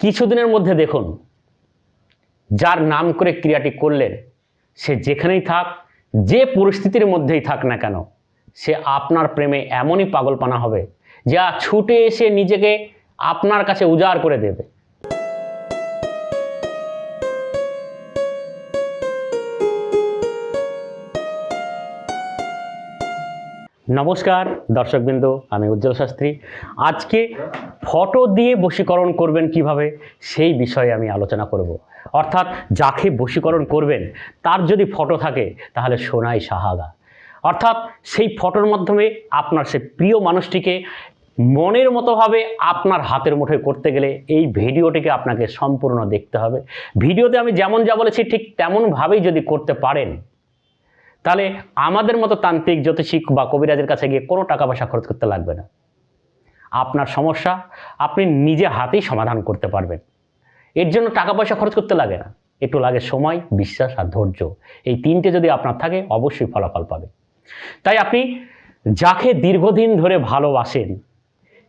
কিছুদিনের মধ্যে দেখুন, যার নাম করে ক্রিয়াটি করলেন, সে যেখানেই থাক, যে পরিস্থিতির মধ্যেই থাক না কেন, সে আপনার প্রেমে এমনই পাগলপানা হবে যা ছুটে এসে নিজেকে আপনার কাছে উজাড় করে দেবে। নমস্কার, দর্শকবৃন্দ, আমি উজ্জ্বল শাস্ত্রী। আজকে ফটো দিয়ে বশীকরণ করবেন কীভাবে, সেই বিষয়ে আমি আলোচনা করব। অর্থাৎ যাকে বশীকরণ করবেন, তার যদি ফটো থাকে, তাহলে সোনাই সাহাগা। অর্থাৎ সেই ফটোর মাধ্যমে আপনার সেই প্রিয় মানুষটিকে মনের মতোভাবে আপনার হাতের মুঠোয় করতে গেলে এই ভিডিওটিকে আপনাকে সম্পূর্ণ দেখতে হবে। ভিডিওতে আমি যেমন যা বলেছি, ঠিক তেমনভাবেই যদি করতে পারেন তাহলে আমাদের মতো তান্ত্রিক, জ্যোতিষিক বা কবিরাজের কাছে গিয়ে কোনো টাকা পয়সা খরচ করতে লাগবে না। আপনার সমস্যা আপনি নিজে হাতেই সমাধান করতে পারবেন। এর জন্য টাকা পয়সা খরচ করতে লাগে না। একটু লাগে সময়, বিশ্বাস আর ধৈর্য। এই তিনটে যদি আপনার থাকে, অবশ্যই ফলাফল পাবে। তাই আপনি যাকে দীর্ঘদিন ধরে ভালোবাসেন,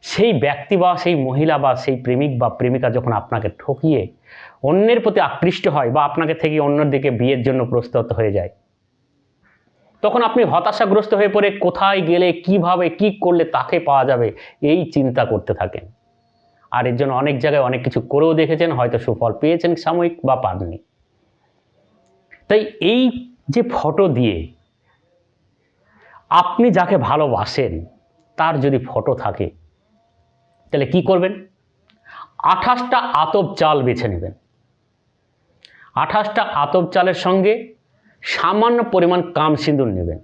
সেই ব্যক্তি বা সেই মহিলা বা সেই প্রেমিক বা প্রেমিকা যখন আপনাকে ঠকিয়ে অন্যের প্রতি আকৃষ্ট হয় বা আপনাকে থেকে অন্যের দিকে বিয়ের জন্য প্রস্তুত হয়ে যায় তখন আপনি হতাশাগ্রস্ত হয়ে পড়ে কোথায় গেলে, কীভাবে, কি করলে তাকে পাওয়া যাবে, এই চিন্তা করতে থাকেন। আর এর জন্য অনেক জায়গায় অনেক কিছু করেও দেখেছেন, হয়তো সুফল পেয়েছেন সাময়িক বা পাননি। তাই এই যে ফটো দিয়ে আপনি যাকে ভালোবাসেন, তার যদি ফটো থাকে, তাহলে কি করবেন? আঠাশটা আতপ চাল বেছে নেবেন। আঠাশটা আতপ চালের সঙ্গে সামান্য পরিমাণ কাম সিঁদুর নেবেন।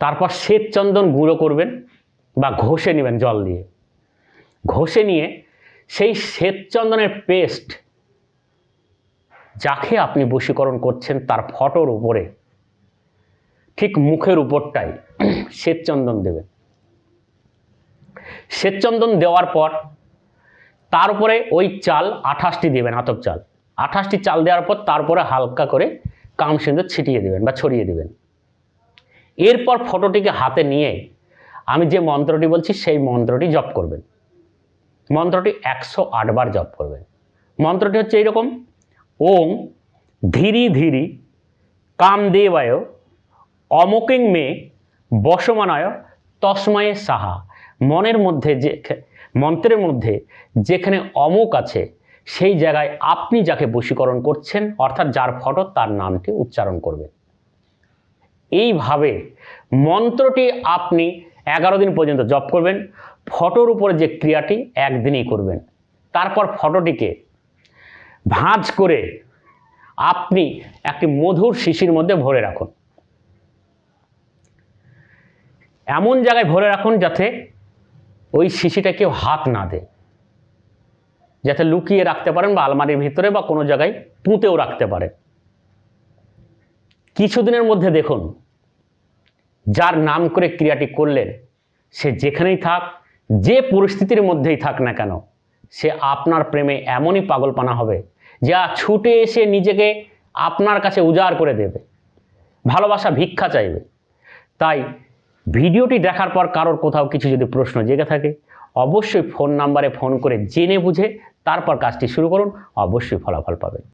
তারপর শ্বেত চন্দন গুঁড়ো করবেন বা ঘষে নেবেন জল দিয়ে। ঘষে নিয়ে সেই শ্বেত চন্দনের পেস্ট যাকে আপনি বশীকরণ করছেন তার ফটোর উপরে, ঠিক মুখের উপরটাই শ্বেতচন্দন দেবেন। শ্বেতচন্দন দেওয়ার পর তার উপরে ওই চাল আঠাশটি দেবেন, আতপ চাল। আঠাশটি চাল দেওয়ার পর তারপরে হালকা করে কাম সিঁদুর ছিটিয়ে দেবেন বা ছড়িয়ে দেবেন। এরপর ফটোটিকে হাতে নিয়ে আমি যে মন্ত্রটি বলছি, সেই মন্ত্রটি জপ করবেন। মন্ত্রটি একশো আটবার জপ করবেন। মন্ত্রটি হচ্ছে এইরকম, ওম ধীরি ধীরি কাম কামদেবায় অমকিং মে বসমানায় তসময়ে সাহা। মনের মধ্যে যে, মন্ত্রের মধ্যে যেখানে অমুক আছে সেই জায়গায় আপনি যাকে বশীকরণ করছেন, অর্থাৎ যার ফটো তার নামটি উচ্চারণ করবেন। এইভাবে মন্ত্রটি আপনি এগারো দিন পর্যন্ত জপ করবেন, ফটোর উপরে যে ক্রিয়াটি একদিনই করবেন। তারপর ফটোটিকে ভাঁজ করে আপনি একটি মধুর শিশির মধ্যে ভরে রাখুন। এমন জায়গায় ভরে রাখুন যাতে ওই শিশিটা কেউ হাত না দেয়। যাতে লুকিয়ে রাখতে পারেন বা আলমারির ভিতরে বা কোনো জায়গায় পুঁতেও রাখতে পারেন কিছুদিনের মধ্যে দেখুন, যার নাম করে ক্রিয়াটি করলেন, সে যেখানেই থাক, যে পরিস্থিতির মধ্যেই থাক না কেন, সে আপনার প্রেমে এমনই পাগলপানা হবে যা ছুটে এসে নিজেকে আপনার কাছে উজাড় করে দেবে, ভালোবাসা ভিক্ষা চাইবে। তাই ভিডিওটি দেখার পর কারোর কোথাও কিছু যদি প্রশ্ন জেগে থাকে অবশ্যই ফোন নাম্বারে ফোন করে জেনে বুঝে তারপর কাজটি শুরু করুন। অবশ্যই ফলাফল পাবেন।